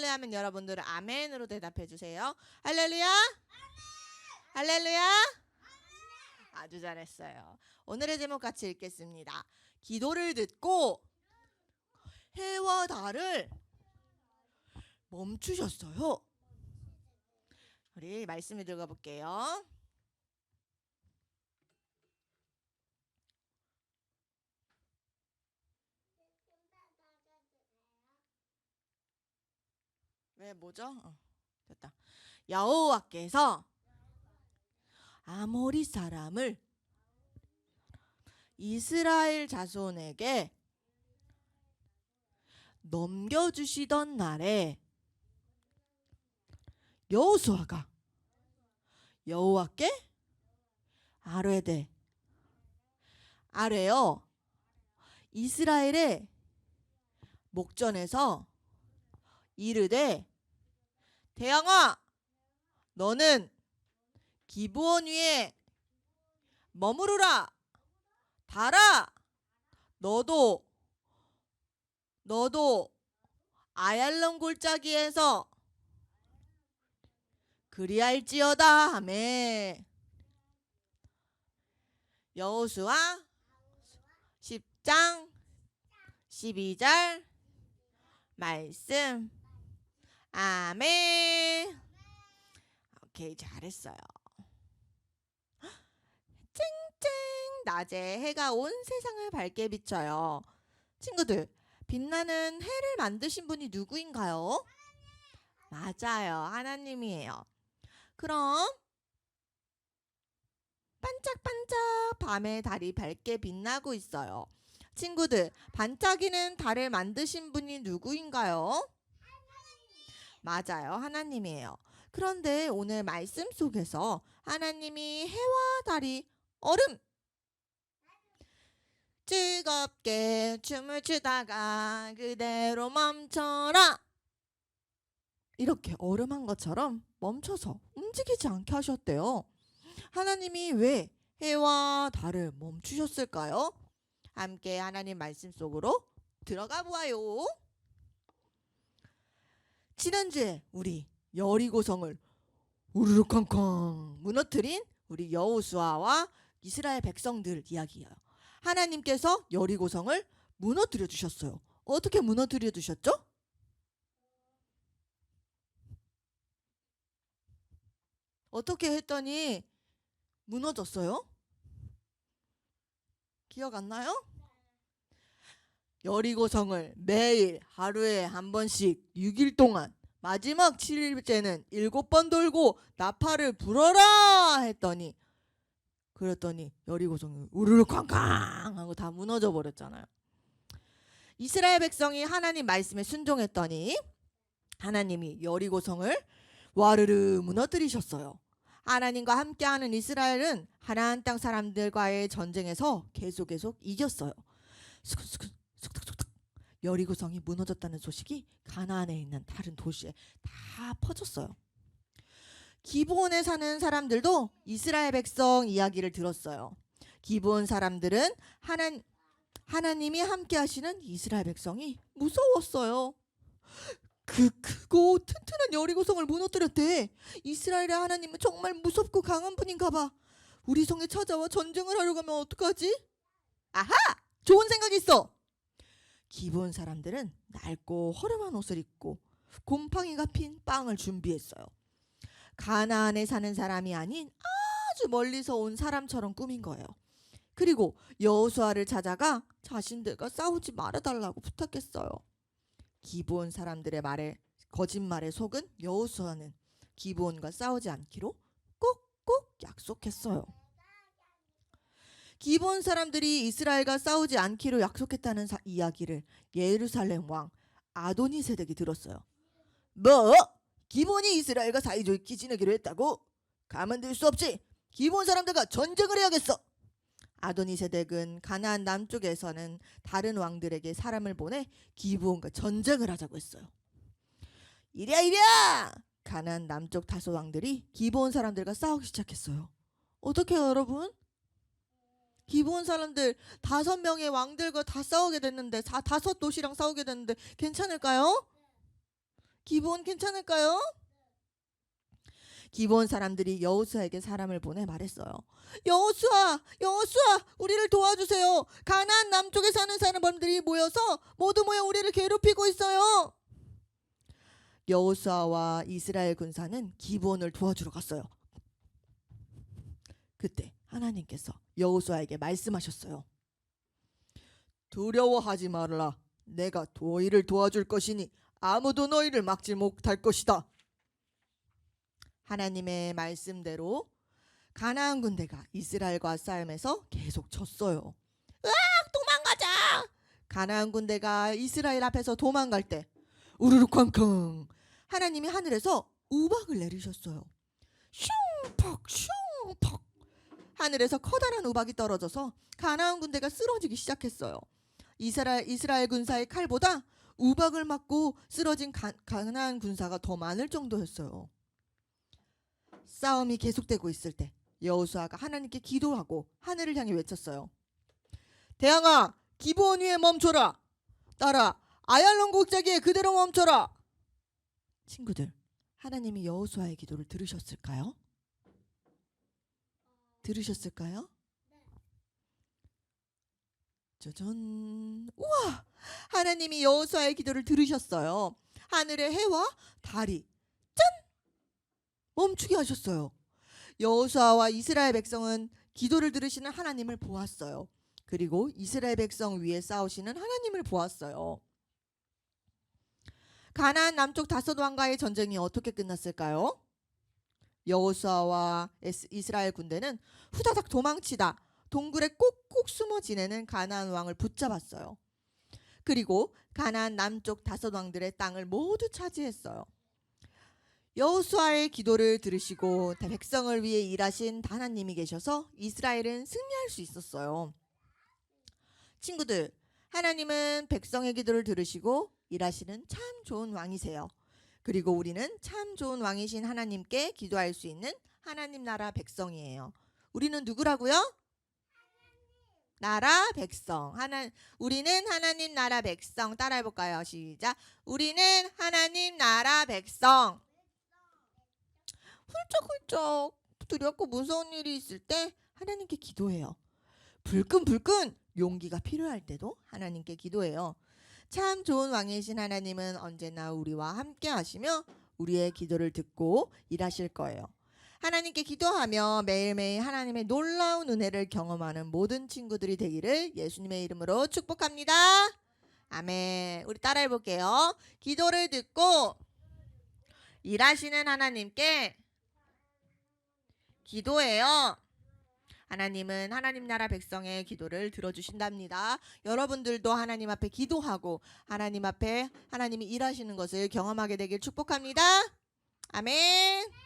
할렐루야 하면 여러분들은 아멘으로 대답해 주세요. 할렐루야? 할렐루야? 아주 잘했어요. 오늘의 제목 같이 읽겠습니다. 기도를 듣고 해와 달을 멈추셨어요. 우리 말씀을 읽어볼게요. 왜 뭐죠? 어, 됐다. 여호와께서 아모리 사람을 이스라엘 자손에게 넘겨주시던 날에 여호수아가 여호와께 아뢰되 아뢰어 이스라엘의 목전에서 이르되 대왕아 너는 기브온 위에 머무르라. 달아. 너도 너도 아얄론 골짜기에서 그리할지어다. 하매 여호수아 10장 12절 말씀. 아멘 오케이 잘했어요 쨍쨍 낮에 해가 온 세상을 밝게 비춰요 친구들 빛나는 해를 만드신 분이 누구인가요? 맞아요 하나님이에요 그럼 반짝반짝 밤에 달이 밝게 빛나고 있어요 친구들 반짝이는 달을 만드신 분이 누구인가요? 맞아요. 하나님이에요. 그런데 오늘 말씀 속에서 하나님이 해와 달이 얼음 즐겁게 춤을 추다가 그대로 멈춰라 이렇게 얼음한 것처럼 멈춰서 움직이지 않게 하셨대요. 하나님이 왜 해와 달을 멈추셨을까요? 함께 하나님 말씀 속으로 들어가 보아요. 지난주에 우리 여리고성을 우르르쾅쾅 무너뜨린 우리 여호수아와 이스라엘 백성들 이야기예요. 하나님께서 여리고성을 무너뜨려 주셨어요. 어떻게 무너뜨려 주셨죠? 어떻게 했더니 무너졌어요? 기억 안 나요? 여리고성을 매일 하루에 한 번씩 6일 동안 마지막 7일째는 일곱 번 돌고 나팔을 불어라 했더니 그랬더니 여리고성이 우르르 쾅쾅 하고 다 무너져 버렸잖아요. 이스라엘 백성이 하나님 말씀에 순종했더니 하나님이 여리고성을 와르르 무너뜨리셨어요. 하나님과 함께하는 이스라엘은 하나안 땅 사람들과의 전쟁에서 계속 계속 이겼어요. 속닥속닥 여리고성이 무너졌다는 소식이 가나안에 있는 다른 도시에 다 퍼졌어요. 기브온에 사는 사람들도 이스라엘 백성 이야기를 들었어요. 기브온 사람들은 하나 하나님이 함께 하시는 이스라엘 백성이 무서웠어요. 그 크고 튼튼한 여리고성을 무너뜨렸대. 이스라엘의 하나님은 정말 무섭고 강한 분인가 봐. 우리 성에 찾아와 전쟁을 하려고 하면 어떡하지? 아하! 좋은 생각이 있어. 기본 사람들은 낡고 허름한 옷을 입고 곰팡이가 핀 빵을 준비했어요. 가나안에 사는 사람이 아닌 아주 멀리서 온 사람처럼 꾸민 거예요. 그리고 여호수아를 찾아가 자신들과 싸우지 말아달라고 부탁했어요. 기브온 사람들의 말에 거짓말에 속은 여호수아는 기브온과 싸우지 않기로 꼭꼭 약속했어요. 기본 사람들이 이스라엘과 싸우지 않기로 약속했다는 사, 이야기를 예루살렘 왕 아도니 세덱이 들었어요. 뭐? 기본이 이스라엘과 사이좋게 지내기로 했다고? 가만둘 수 없지. 기본 사람들과 전쟁을 해야겠어. 아도니 세덱은 가나안 남쪽에서는 다른 왕들에게 사람을 보내 기브온과 전쟁을 하자고 했어요. 이랴 이랴! 가나안 남쪽 다섯 왕들이 기브온 사람들과 싸우기 시작했어요. 어떻게 여러분? 기브온 사람들 다섯 명의 왕들과 다 싸우게 됐는데 다, 다섯 도시랑 싸우게 됐는데 괜찮을까요? 기본 괜찮을까요? 기본 사람들이 여호수아에게 사람을 보내 말했어요. 여호수아, 여호수아, 우리를 도와주세요. 가나안 남쪽에 사는 사람들이 모여서 모두 모여 우리를 괴롭히고 있어요. 여호수아와 이스라엘 군사는 기본을 도와주러 갔어요. 그때 하나님께서 여호수아에게 말씀하셨어요. 두려워하지 말라. 내가 너희를 도와줄 것이니 아무도 너희를 막지 못할 것이다. 하나님의 말씀대로 가나안 군대가 이스라엘과 싸움에서 계속 졌어요. 으악 도망가자! 가나안 군대가 이스라엘 앞에서 도망갈 때 우르르 쾅쾅 하나님이 하늘에서 우박을 내리셨어요. 슝퍽 슝퍽 하늘에서 커다란 우박이 떨어져서 가나안 군대가 쓰러지기 시작했어요. 이스라엘 이스라엘 군사의 칼보다 우박을 맞고 쓰러진 가, 가나안 군사가 더 많을 정도였어요. 싸움이 계속되고 있을 때 여호수아가 하나님께 기도하고 하늘을 향해 외쳤어요. 대왕아, 기브온 위에 멈춰라. 따라 아얄론 곡자기에 그대로 멈춰라. 친구들, 하나님이 여호수아의 기도를 들으셨을까요? 들으셨을까요? 짜잔. 우와! 하나님이 여호수아의 기도를 들으셨어요. 하늘의 해와 달이 짠! 멈추게 하셨어요. 여호수아와 이스라엘 백성은 기도를 들으시는 하나님을 보았어요. 그리고 이스라엘 백성 위에 싸우시는 하나님을 보았어요. 가나안 남쪽 다섯 왕가의 전쟁이 어떻게 끝났을까요? 여호수아와 이스라엘 군대는 후다닥 도망치다 동굴에 꼭꼭 숨어 지내는 가나안 왕을 붙잡았어요. 그리고 가나안 남쪽 다섯 왕들의 땅을 모두 차지했어요. 여호수아의 기도를 들으시고 백성을 위해 일하신 하나님이 계셔서 이스라엘은 승리할 수 있었어요. 친구들, 하나님은 백성의 기도를 들으시고 일하시는 참 좋은 왕이세요. 그리고 우리는 참 좋은 왕이신 하나님께 기도할 수 있는 하나님 나라 백성이에요. 우리는 누구라고요? 나라 백성. 하나 우리는 하나님 나라 백성. 따라해 볼까요? 시작. 우리는 하나님 나라 백성. 훌쩍훌쩍 두렵고 무서운 일이 있을 때 하나님께 기도해요. 불끈불끈 용기가 필요할 때도 하나님께 기도해요. 참 좋은 왕이신 하나님은 언제나 우리와 함께 하시며 우리의 기도를 듣고 일하실 거예요. 하나님께 기도하며 매일매일 하나님의 놀라운 은혜를 경험하는 모든 친구들이 되기를 예수님의 이름으로 축복합니다. 아멘. 우리 따라해 볼게요. 기도를 듣고 일하시는 하나님께 기도해요. 하나님은 하나님 나라 백성의 기도를 들어주신답니다. 여러분들도 하나님 앞에 기도하고 하나님 앞에 하나님이 일하시는 것을 경험하게 되길 축복합니다. 아멘.